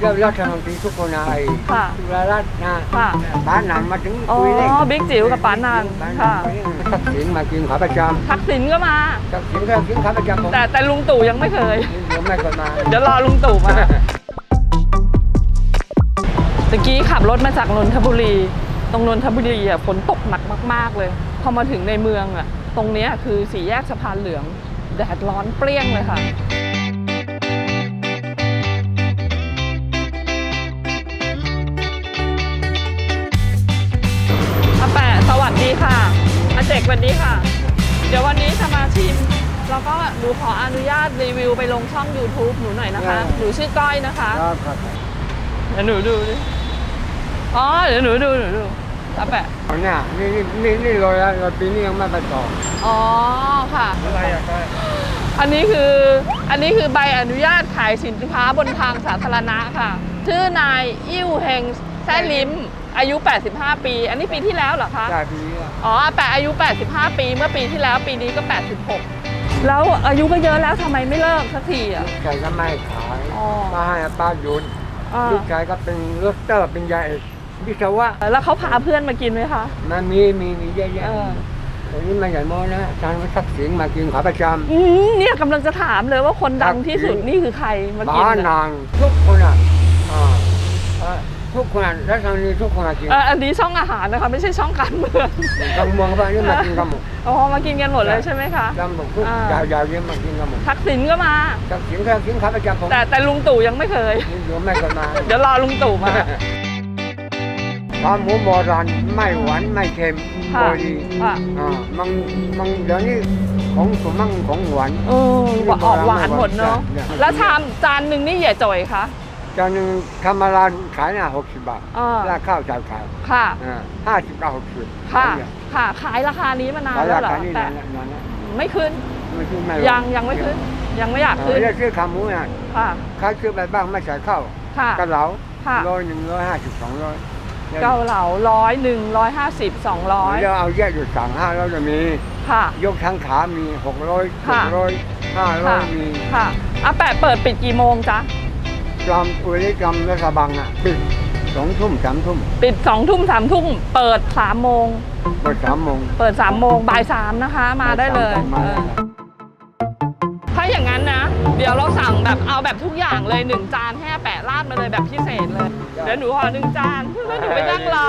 แล้วรัฐมนตรีทุกคนนะไอ้ค่ะสุรรัตน์นะค่ะป้านานมาถึงอ๋อคุยเลยบิ๊กจิ๋วกับป๋านานป้าค่ะทักษิณมากินขาประจทักษิณก็มาำทักษิณก็กินขาประจำผมแต่แต่ลุงตู่ยังไม่เคยเดี๋ยวไม่ก็มา เดี๋ยวรอลุงตู่มา ตะกี้ขับรถมาจากนนทบุรี ตรงนนทบุรีอะฝนตกหนักมาก ๆ เลย พอมาถึงในเมืองอะ ตรงเนี้ยคือสี่แยกสะพานเหลือง แดดร้อนเปรี้ยงเลยค่ะ วัสดีค่ะอาเจกสวัสดีค่ะ เดี๋ยววันนี้จะมาชิม แล้วก็หนูขออนุญาตรีวิวไปลงช่อง YouTube หนูหน่อยนะคะหนูชื่อก้อยนะคะครับครับเดี๋ยวหนูดูดิอ๋อเดี๋ยวหนูดูหนูดูอาแปะเอาเนี่ยนี่นี่นี่นี่โรยแล้วโรยปีนี้ยังไม่ไปต่ออ๋อค่ะอะไรอะก้อยอันนี้คืออันนี้คือใบอนุญาตขายสินค้าบนทางสาธารณะค่ะ ชื่อนายอิ่วเฮงแซ่ลิม อายุ 85 ปี อันนี้ปีที่แล้วเหรอคะได้ปีนี้ละอ๋ออาแปะอายุ 85 ปี เมื่อปีที่แล้วปีนี้ก็ 86 แล้วอายุก็เยอะแล้วทำไมไม่เลิกสักทีอะลูกชายก็ไม่ขายอ๋อ ป้าให้ป้าหยุดอ่าลูกชายก็เป็นรถเตอร์เป็นยาเอกวิศวะแล้วเขาพาเพื่อนมากินไหมคะ มันมีมีมีเยอะแยะเออ แต่นี่มันใหญ่โมนะอาจารย์วัฒนศิลป์มากินขาประจอืมเนี่ยกำลังจะถามเลยว่าคนดังที่สุดนี่คือใครมาำกินบ้านน่ะนางทุกคนอะอ่าเอ่อ ทุกคนอะและทางนี้ทุกคนมากินเอออันนี้ช่องอาหารนะคะไม่ใช่ช่องการเมืองกำเมืองบ้านนี่มากินกันหมดอ๋อมากินกันหมดเลยใช่ไหมคะ กำหมดทุกอ่า ยาวยาวๆเยี่ยมมากินกันหมดทักษิณก็มา จากสินก็กินขาประจำผมแต่แต่ลุงตู่ยังไม่เคยนี่เดี๋ยวไม่ก็มา เดี๋ยวรอลุงตู่มาขาหมูโบราณไม่หวานไม่เค็มค่ะพอดีค่ะอ่ามันมันเดี๋ยวนี้ของสมมั่งของหวาน เออว่าออกหวานหมดเนาะเนี่ยแล้วชามจานหนึ่งนี่เหย่จ่อยคะ จานหนึ่งธรรมดาขายน่ะหกสิบบาทอ่าราคาข้าวจานขายค่ะ ห้าสิบเก้าหกสิบค่ะ ค่ะ ขายราคานี้มานานขายแล้ราวเหรอคานี่แต่นานๆนานๆไม่ขึ้น ไม่ขึ้นไม่ลยังยังไม่ขึ้น ยังไม่อยากเอขึ้อนเรียกชื่อขาหมูน่ะค่ะ ขายชื่อไปบ้างไม่ใส่ข้าวค่ะ กระเหลาค่ะ ร้อยหนึ่งร้อยห้าสิบสองร้อยเกาเหลาร้อยหนึ่งร้อยห้าสิบสองร้อยแล้วเอาแยกอยู่สั่งห้าร้อยจะมี ค่ะ ยกทั้งขามีหกร้อยเจ็ค่ะดร้อยห้าร้อค่ะ ยมีค่ะอาแปะเปิดปิดกี่โมงจ๊ะ จอมอุริจอมรัฐบังอะปิดสองทุ่มสามทุ่มปิดสองทุ่มสามทุ่มเปิดสามโมง เปิดสามโมง เปิดสามโมงบ่ายสามนะคะ มาได้เลยมาเอได้อถ้าอย่างนั้นนะ เดี๋ยวเราสั่งแบบเอาแบบทุกอย่างเลยหนึ่งจานให้อาแปะราดมาเลยแบบพิเศษเลย เดี๋ยวหนูขอหนึ่งจานแล้วหนูไปนั่งรอ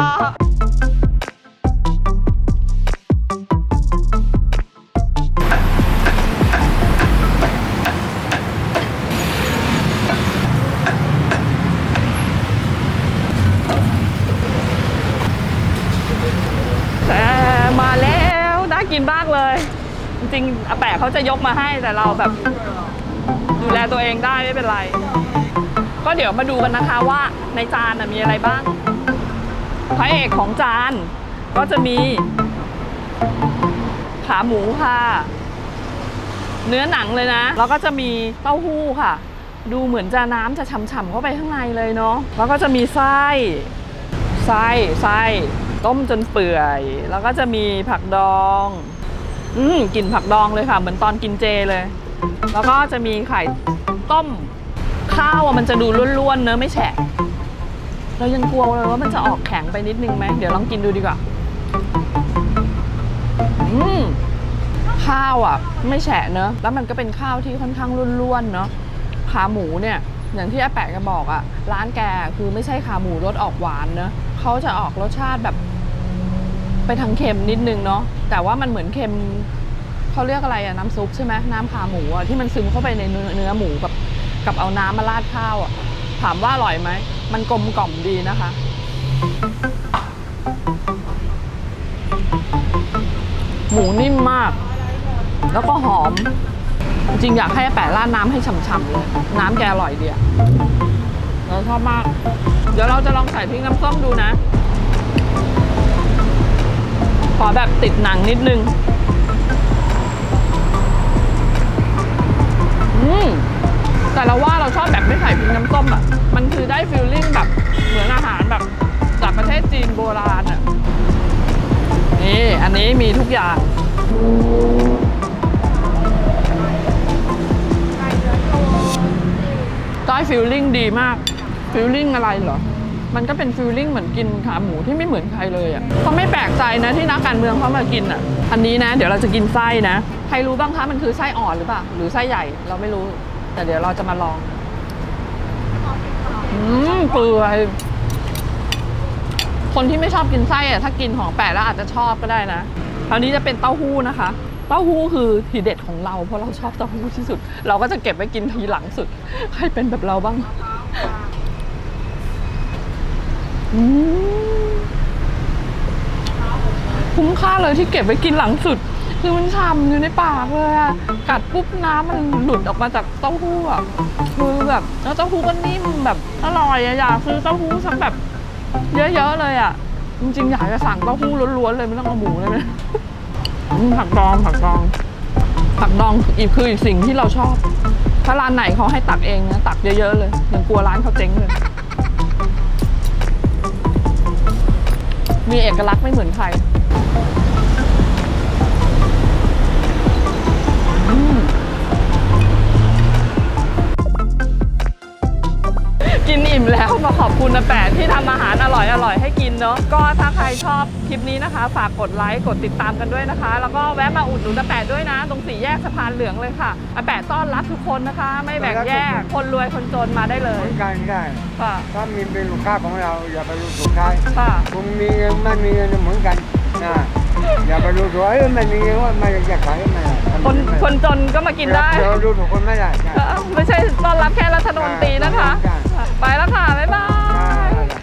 จริงอาแปะเขาจะยกมาให้แต่เราแบบดูแลตัวเองได้ไม่เป็นไร ก็เดี๋ยวมาดูกันนะคะว่าในจานมีอะไรบ้างพระเอกของจานก็จะมี ขาหมูค่ะ เนื้อหนังเลยนะ แล้วก็จะมีเต้าหู้ค่ะ ดูเหมือนจะน้ำจะฉ่ำๆเข้าไปข้างในเลยเนาะแล้วก็จะมีไส้ไส้ไส้ต้มจนเปื่อย แล้วก็จะมีผักดอง อืมกลิ่นผักดองเลยค่ะ เหมือนตอนกินเจเลย แล้วก็จะมีไข่ต้ม ข้าวอะมันจะดูร่วนๆเนื้อะไม่แฉะ เรายังกลัวเลยว่ามันจะออกแข็งไปนิดนึงไหมเดี๋ยวลองกินดูดีกว่า อืมข้าวอะ ไม่แฉะเนอะแล้วมันก็เป็นข้าวที่ค่อนข้างร่วนๆเนอะขาหมูเนี่ย อย่างที่อาแปะก็บอกอะร้านแกคือไม่ใช่ขาหมูรสออกหวานเนอะเขาจะออกรสชาติแบบ ไปทางเค็มนิดนึงเนาะแต่ว่ามันเหมือนเค็มเขาเรียกอะไรอะน้ำซุปใช่ไหมน้ำขาหมูอะที่มันซึมเข้าไปในเนื้อเนื้อหมูกับกับเอาน้ำมาราดข้าวอะถามว่าอร่อยไหมมันกลมกล่อมดีนะคะ หมูนิ่มมาก แล้วก็หอม จริงอยากให้แปะราดน้ำให้ฉ่ำๆเลยน้ำแกอร่อยดีอะเราชอบมาก เดี๋ยวเราจะลองใส่พริกน้ำส้มดูนะ ขอแบบติดหนังนิดนึง อืมแต่เราว่าเราชอบแบบไม่ใส่พริกน้ำส้มอะ มันคือได้ฟิลลิ่งแบบเหมือนอาหารแบบจากประเทศจีนโบราณอะ นี่อันนี้มีทุกอย่างได้ฟิลลิ่งดีมาก ฟิลลิ่งอะไรเหรอ มันก็เป็นฟิลลิ่งเหมือนกินขาหมูที่ไม่เหมือนใครเลยอะก็ไม่แปลกใจนะที่นักการเมืองเขามากินอะ อันนี้นะ เดี๋ยวเราจะกินไส้นะ ใครรู้บ้างคะมันคือไส้อ่อนหรือเปล่า หรือไส้ใหญ่ เราไม่รู้ แต่เดี๋ยวเราจะมาลอง อืมเปื่อยคนที่ไม่ชอบกินไส้อะถ้ากินของแปลกแล้วอาจจะชอบก็ได้นะ คราวนี้จะเป็นเต้าหู้นะคะ เต้าหู้คือทีเด็ดของเราเพราะเราชอบเต้าหู้ที่สุด เราก็จะเก็บไว้กินทีหลังสุด ให้เป็นแบบเราบ้าง คุ้มค่าเลยที่เก็บไว้กินหลังสุด คือมันฉ่ำอยู่ในปากเลยอะกัดปุ๊บน้ำมันหลุดออกมาจากเต้าหู้อะคือแบบแล้วเต้าหู้ก็นิ่มแบบอร่อยอะอยากซื้อเต้าหู้สักแบบ เยอะๆเลยอะจริงๆอยากจะสั่งเต้าหู้ล้วนๆเลยไม่ต้องเอาหมูเลยนะอืมผักดองผักดอง ผักดองอีกคืออีกสิ่งที่เราชอบ ถ้าร้านไหนเขาให้ตักเองนะตักเยอะๆเลยยังกลัวร้านเขาเจ๊งเลย มีเอกลักษณ์ไม่เหมือนใคร มแล้วมาขอบคุณนะแปดที่ทำอาหารอร่อยๆให้กินเนาะก็ถ้าใครชอบคลิปนี้นะคะ ฝากกดไลค์กดติดตามกันด้วยนะคะ แล้วก็แวะมาอุดหนุนอาแปดด้วยนะ ตรงสี่แยกสะพานเหลืองเลยค่ะอาแปดต้อนรับทุกคนนะคะ ไม่แบ่งแยก คนรวยคนจนมาได้เลเหยมือนกันได้ ค่ะ ถ้ามีเป็นลูกค้าของเราอย่าไปรู้ถูกใครค่ะ คุณมีเงินไม่มีเงินเหมือนกันนะอย่าไปรู้ถูกเอ้ยไม่มีเงินว่าไม่อยากขายไม่ได้ทำคนไม่ได้คนจนก็มากินได้เราดูถูกคนไม่ได้ใช่ เออไม่ใช่ต้อนรับแค่รัฐมนตรีนะคะ ใช่ ไปแล้วค่ะ บ๊ายบาย